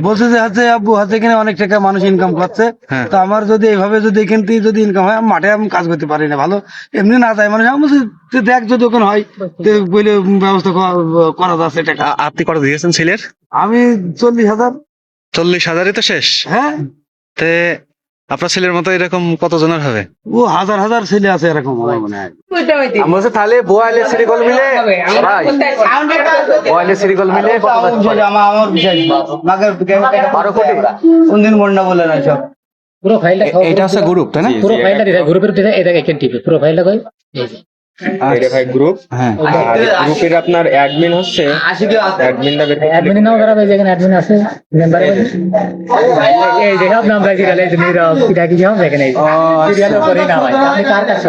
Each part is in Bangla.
বলছে যে হাতে আব্বু হাতে এখানে অনেক টাকা মানুষ ইনকাম করছে। হ্যাঁ। তো আমার যদি এইভাবে যদি এখান থেকে যদি ইনকাম হয় আমি মাঠে আমি কাজ করতে পারি না ভালো? এমনি না যায় মানুষ আমি বলছি, তুই দেখ যদি ওখানে হয় বলে ব্যবস্থা করা- যাচ্ছে টাকা। আপনি কত দিয়েছেন ছেলের? আমি চল্লিশ হাজার। চল্লিশ হাজারই তো শেষ। হ্যাঁ। তে আপনার ছেলের মতো এরকম কতজনের হবে? ও হাজার হাজার ছেলে আছে এরকম আমার মনে হয়। আমি বলছি তাহলে বোয়ালে সিরিকল মিলে? ভাই বোয়ালে সিরিকল মিলে। কত আমার বিষয় বারো কোটি? কোনদিন মন্ডা বলে না সব। পুরো ফাইলটা এটা হচ্ছে গ্রুপ তাই না? পুরো ফাইলটা দিতে গ্রুপের দিতে এটা এখানে টিপে পুরো ফাইলটা কই? এই যে ভেরিফাই গ্রুপ হ্যাঁ। আর গ্রুপের আপনার অ্যাডমিন হচ্ছে? অ্যাডমিনটা বের অ্যাডমিন নাও করা। যেখানে অ্যাডমিন আছে মেম্বার এই যে সব নাম রাখি গেলে নীরব কিটা কি সব দেখেন এই সিরিয়াল করে না ভাই। আপনি কার কাছে?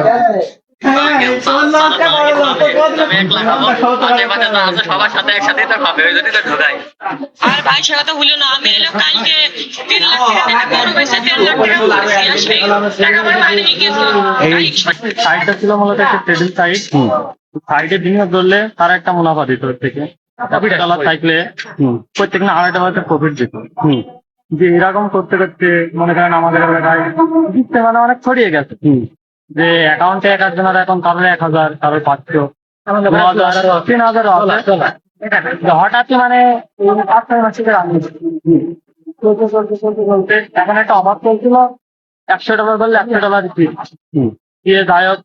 আর ভাই সেটা তো হলো না আমি এলো কালকে তিন লাখ টাকা গরু বেচে তিন লাখ টাকা করেছি আর টাকা আমার বাড়ি নিয়ে গেছিল সাইডটা ছিল মূলত একটা ট্রেডিং সাইড সাইডে বিনিয়োগ করলে তারা একটা মুনাফা দিত ওর থেকে। ডলার থাকলে প্রত্যেক না আড়াইটা হাজার প্রফিট দিত। যে এরকম করতে করতে মনে করেন আমাদের এলাকায় দিচ্ছে মানে অনেক ছড়িয়ে গেছে। যে অ্যাকাউন্টে এক একজনের এখন কারোর এক হাজার কারোর পাঁচশো। তিন হাজার হঠাৎই মানে পাঁচ ছয় মাস থেকে চলতে চলতে চলতে চলতে এখন একটা অভাব চলছিল একশো ডলার বললে একশো ডলার দিয়ে। যাই হোক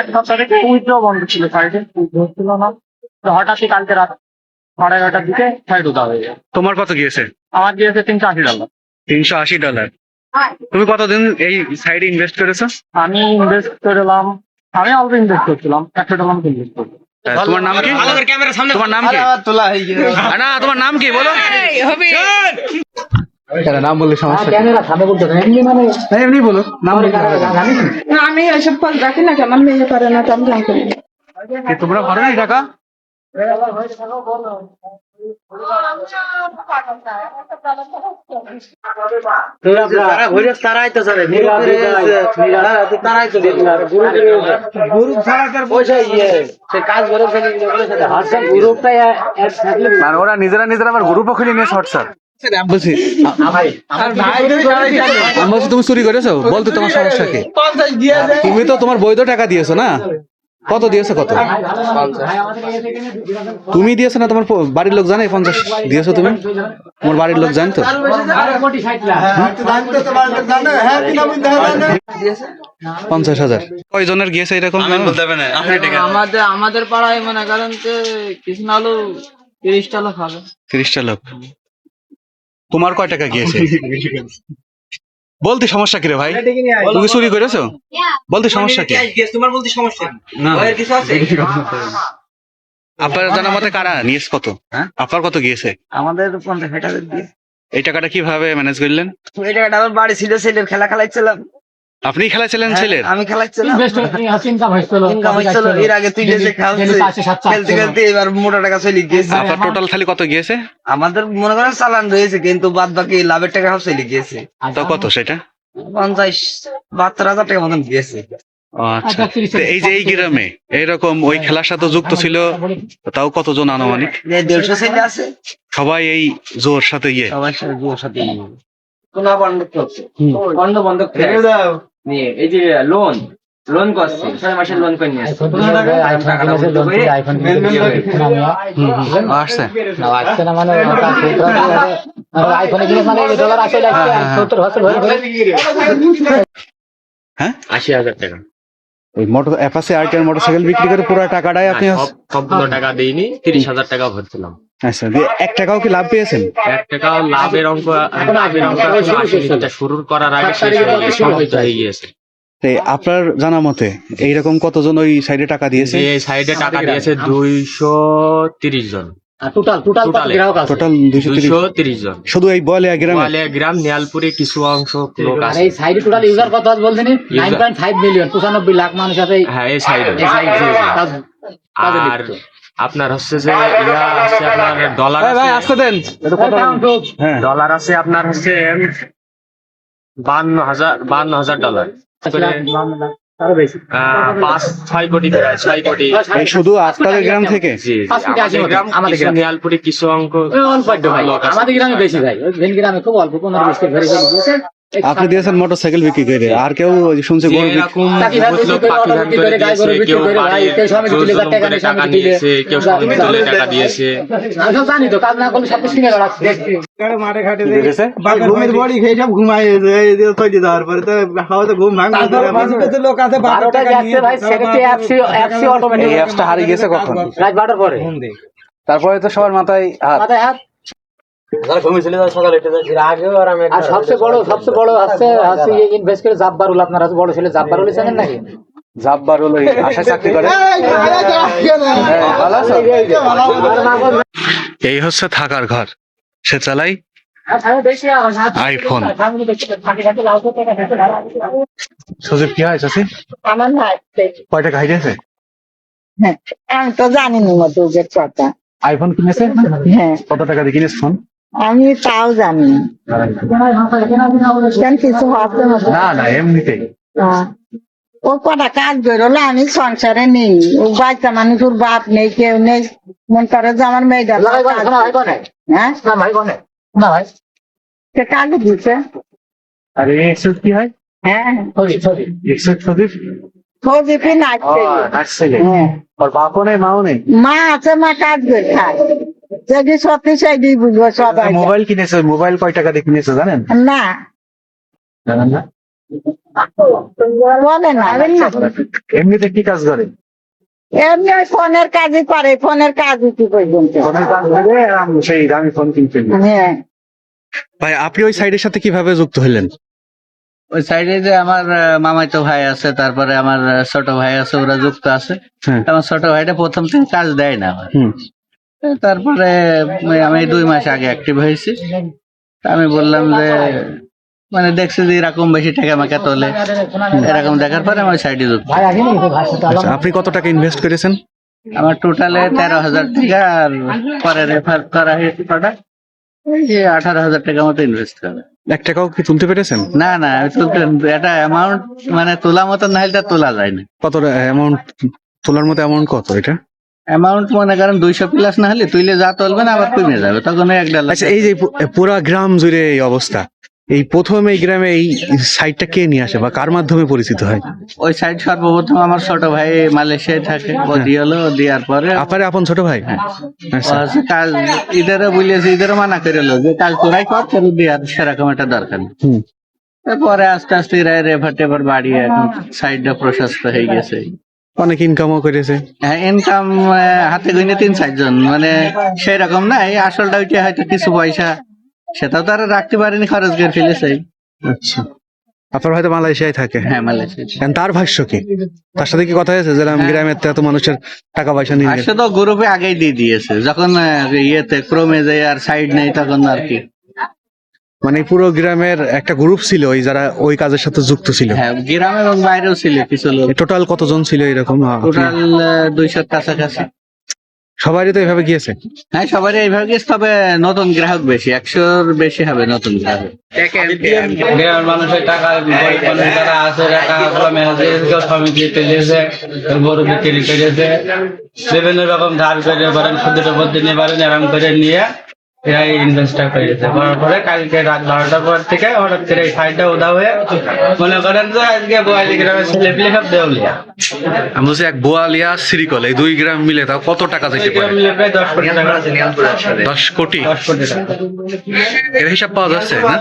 এক সপ্তাহ থেকে উইথড্র বন্ধ ছিল সাইডে উইথড্র ছিল না। তো হঠাৎই কালকে রাত সাড়ে এগারোটার দিকে সাইড উঠা হয়ে যায় তোমার কত গিয়েছে? আমার গিয়েছে তিনশো আশি ডলার। তিনশো আশি ডলার। তুমি কতদিন এই সাইডে ইনভেস্ট করেছ? আমি ইনভেস্ট করলাম আমি অল্প ইনভেস্ট করছিলাম একশো ডলার ইনভেস্ট করলাম হ্যাঁ, তোমার নাম কি? তোমার নাম কি? না তোমার নাম কি বলো। নাম বললে সমস্যা ক্যামেরা সামনে বলতে না এমনি মানে বলো নাম আমি ওইসব ফল রাখি না আমার মেয়ে করে না তো আমি তোমরা না টাকা ঘুরে তারাই তো চলে তারাই তো গ্রুপ ছাড়া পয়সা ইয়ে সে কাজ করে গ্রুপটাই আর ওরা নিজেরা নিজেরা আবার গ্রুপও খুলে নিয়ে শর্ট স্যার আমি বলছি তুমি চুরি করেছ? বলতো তোমার সমস্যা কি? তুমি তো তোমার বৈধ টাকা দিয়েছ না? কত দিয়েছে কত? তুমি দিয়েছ না তোমার বাড়ির লোক জানে পঞ্চাশ দিয়েছ তুমি? তোমার বাড়ির লোক জানতো পঞ্চাশ হাজার। কয়জনের গিয়েছে এরকম আমাদের আমাদের পাড়ায় মনে করেন যে কিছু না হলেও তিরিশটা লোক হবে। তিরিশটা লোক। তোমার কয় টাকা গিয়েছে? বলতে সমস্যা কি রে ভাই? তুমি চুরি করেছ? বলতে সমস্যা কি? তোমার বলতে সমস্যা না কিছু আছে? আপনার জানা মতে কারা? নিয়েছে কত? হ্যাঁ? আপনার কত গিয়েছে আমাদের পঞ্চাশ হাজার দিয়ে। এই টাকাটা কীভাবে ম্যানেজ করলেন? এই টাকাটা আমার বাড়ি ছিল ছেলের খেলা খেলাচ্ছিলাম আপনি খেলাছিলেন ছেলের? আমি খেলাচ্ছিলাম ইনভেস্ট ইনকাম হয়েছিল ইনকাম হচ্ছিল এর আগে তুই যে খেলতে খেলতে এবার মোটা টাকা চলে গিয়েছে। আপনার টোটাল খালি কত গিয়েছে? আমাদের মনে করেন চালান রয়েছে কিন্তু বাদ বাকি লাভের টাকা সব চলে গিয়েছে। তো কত সেটা? পঞ্চাশ বাহাত্তর হাজার টাকা মতন গিয়েছে। আচ্ছা। এই যে এই গ্রামে এইরকম ওই খেলার সাথে যুক্ত ছিল তাও কতজন আনুমানিক? দেড়শো ছেলে আছে। সবাই এই জোর সাথে ইয়ে সাথে জোর সাথে কোনা বন্ধ করছে। বন্ধ বন্ধ নিয়ে এই যে লোন লোন করছে ছয় মাসের লোন করে নিয়ে আসছে। আইফোন কিনেছে লোন করে আইফোন আসছে। আসছে না মানে আইফোনে মানে সত্তর বছর ধরে ধরে হ্যাঁ? আশি হাজার টাকা। ওই মোটর অ্যাপাসে আরটিআর মোটরসাইকেল বিক্রি করে পুরো টাকাটাই আপনি সবগুলো টাকা দিইনি তিরিশ হাজার টাকা ভরছিলাম। আচ্ছা দিয়ে এক টাকাও কি লাভ পেয়েছেন? এক টাকা লাভের অঙ্ক লাভের অঙ্ক শুরু করার আগে শেষ হয়ে গিয়েছে, সমাপ্ত হয়ে গিয়েছে আপনার জানা মতে এইরকম কতজন ওই সাইডে টাকা দিয়েছে? যে সাইডে টাকা দিয়েছে দুইশো তিরিশ জন। টোটাল টোটাল গ্রাহক আছে? টোটাল দুইশো দুইশো তিরিশ জন। শুধু এই বলে গ্রামে? গোয়ালিয়া গ্রাম নিয়ালপুরে কিছু অংশ লোক আছে। এই সাইডে টোটাল ইউজার কত আছে বলছেন নাইন পয়েন্ট ফাইভ মিলিয়ন পঁচানব্বই লাখ মানুষ আছে হ্যাঁ এই সাইডে আর আপনার হচ্ছে যে ইয়া আছে আপনার ডলার ভাই। আছে। আসতে দেন। হ্যাঁ। ডলার আছে আপনার হচ্ছে বান্ন হাজার বান্ন হাজার ডলার বেশি। আহ, পাঁচ ছয় কোটি ছয় কোটি। শুধু আপনাদের গ্রাম থেকে? কিছু গ্রাম। নিয়ালপুরে কিছু অঙ্ক। আমাদের গ্রামে বেশি ভাই। গ্রামে খুব অল্প পনেরো বিশ আপনি দিয়েছেন মোটর সাইকেল বিক্রি করে। আর কেউ শুনছি গরু বিক্রি- তারপরে তো সবার মাথায় হাত। মাথায় হাত? আর সবচেয়ে বড় সবচেয়ে বড় হচ্ছে হচ্ছে ইনভেস্ট করে জাব্বারুল আপনার বড় ছেলে জাব্বারুল জানেন নাকি জাব্বার হলো এই চাকরি করে এই হচ্ছে থাকার ঘর সে চালাই আইফোন। সজীব কি হয় চাষি আমার ভাই কয় টাকা হাইরেছে আমি তো জানি না মধুকের কথা আইফোন কিনেছে হ্যাঁ কত টাকা দিয়ে কিনেছে ফোন আমি তাও জানি। কেন কিছু হবে না? না এমনিতেই। হ্যাঁ। ও কটা কাজ বেরোলো আমি সংসারে নেই। ও বাচ্চা মানুষ ওর বাপ নেই কেউ নেই। মন করে যে আমার মেয়েটা লাগাই কোনে শোনা ভাই কোনে হ্যাঁ? না ভাই কোনে না ভাই। সে কাকে দিচ্ছে আর কি হয়? হ্যাঁ। সরি সরি এক্সেস নাচছে হ্যাঁ। ওর বাপও নেই মাও নেই? মা আছে মা কাজ করে খায়। যদি সত্যি সেইটাই বুঝব সবাই মোবাইল কিনেছে মোবাইল কয় টাকা দিয়ে কিনেছে জানেন? না। জানেন না। বলে না। এমনিতে কি কাজ করে? এমনি ওই ফোনের কাজই করে ফোনের কাজ কি পর্যন্ত ফোনের কাজ করে সেই দামি ফোন কিনতে হ্যাঁ। ভাই আপনি ওই সাইডের সাথে কীভাবে যুক্ত হলেন ওই সাইডে যে আমার মামাতো ভাই আছে তারপরে আমার ছোট ভাই আছে ওরা যুক্ত আছে। হ্যাঁ। আমার ছোট ভাইটা প্রথম থেকে কাজ দেয় না। আমার হুম। তারপরে আমি দুই মাস আগে অ্যাক্টিভ হয়েছি। আমি বললাম যে মানে দেখছি যে এরকম বেশি টাকা আমাকে তোলে। এরকম দেখার পরে আমার সাইডে যুক্ত আপনি কত টাকা ইনভেস্ট করেছেন? আমার টোটালে তেরো হাজার টাকা আর পরে রেফার করা হয়েছে কটা যে আঠারো হাজার টাকা মতো ইনভেস্ট করে। এক টাকাও কি তুলতে পেরেছেন? না না তুলতে এটা অ্যামাউন্ট মানে তোলা মতো না হলে তোলা যায় না। কত অ্যামাউন্ট তোলার মতো অ্যামাউন্ট কত এটা? অ্যামাউন্ট মনে করেন দুইশো প্লাস না হলে তুইলে যা তুলবে না আবার কমে যাবে তখন এক ডলার আচ্ছা এই যে পুরা গ্রাম জুড়ে এই অবস্থা এই প্রথম এই গ্রামে এই সাইটটা কে নিয়ে আসে বা কার মাধ্যমে পরিচিত হয় ওই সাইড সর্বপ্রথম আমার ছোট ভাই মালয়েশিয়ায় থাকে ও হ্যাঁ। দেওয়ার পরে আপনার আপন ছোট ভাই হ্যাঁ। আচ্ছা কাজ ইদারে বলেছে ইদারে মানা করে লো যে কাজ তোরাই কর তোর দেওয়ার সেরকম একটা দরকার। পরে আস্তে আস্তে এরা রেফার টেফার বাড়িয়ে এখন সাইডটা প্রশস্ত হয়ে গেছে অনেক ইনকামও করেছে। হ্যাঁ ইনকাম হাতে গুনে তিন চারজন মানে সেই রকম না এই আসলটা ওইটা হয়তো কিছু পয়সা সেটা তো আর রাখতে পারেনি খরচ করে ফেলেছে। আচ্ছা। আপনার হয়তো মালয়েশিয়ায় থাকে। হ্যাঁ মালয়েশিয়া তার ভাষ্য কি? তার সাথে কি কথা হয়েছে? যে হ্যাঁ। গ্রামের তো এত মানুষের টাকা পয়সা নিয়ে আসলে তো গ্রুপে আগেই দিয়ে দিয়েছে। যখন ইয়েতে ক্রমে যায় আর সাইড নেই তখন আর কি। মানে পুরো গ্রামের একটা গ্রুপ ছিল ওই যারা ওই কাজের সাথে যুক্ত ছিল। হ্যাঁ গ্রাম এবং বাইরেও ছিল কিছু লোক। টোটাল কতজন ছিল এরকম? টোটাল দুইশোর কাছাকাছি। সবারই তো এইভাবে গিয়েছে? হ্যাঁ সবারই এইভাবে গেছে, তবে নতুন গ্রাহক বেশি একশোর বেশি হবে নতুন গ্রাহক। গ্রামের মানুষের টাকা যারা আছে টাকা ম্যানেজার সমিতি গরু বিক্রি করেছে। বিভিন্ন রকম ধার করে পারেন সুদের উপর দিনে পারেন এরকম করে নিয়ে এরা ইনভেস্টটা করেছে করার পরে কালকে রাত বারোটার পর থেকে হঠাৎ করে এই সাইডটা উদা হয়ে মনে করেন যে আজকে বোয়ালি গ্রামের সব দেউলিয়া আমি বলছি এক বোয়ালিয়া সিরিকল এই দুই গ্রাম মিলে তাও কত টাকা যেতে পারে? মিলে প্রায় দশ কোটি টাকা দশ কোটি? দশ কোটি টাকা। এর হিসাব পাওয়া যাচ্ছে না?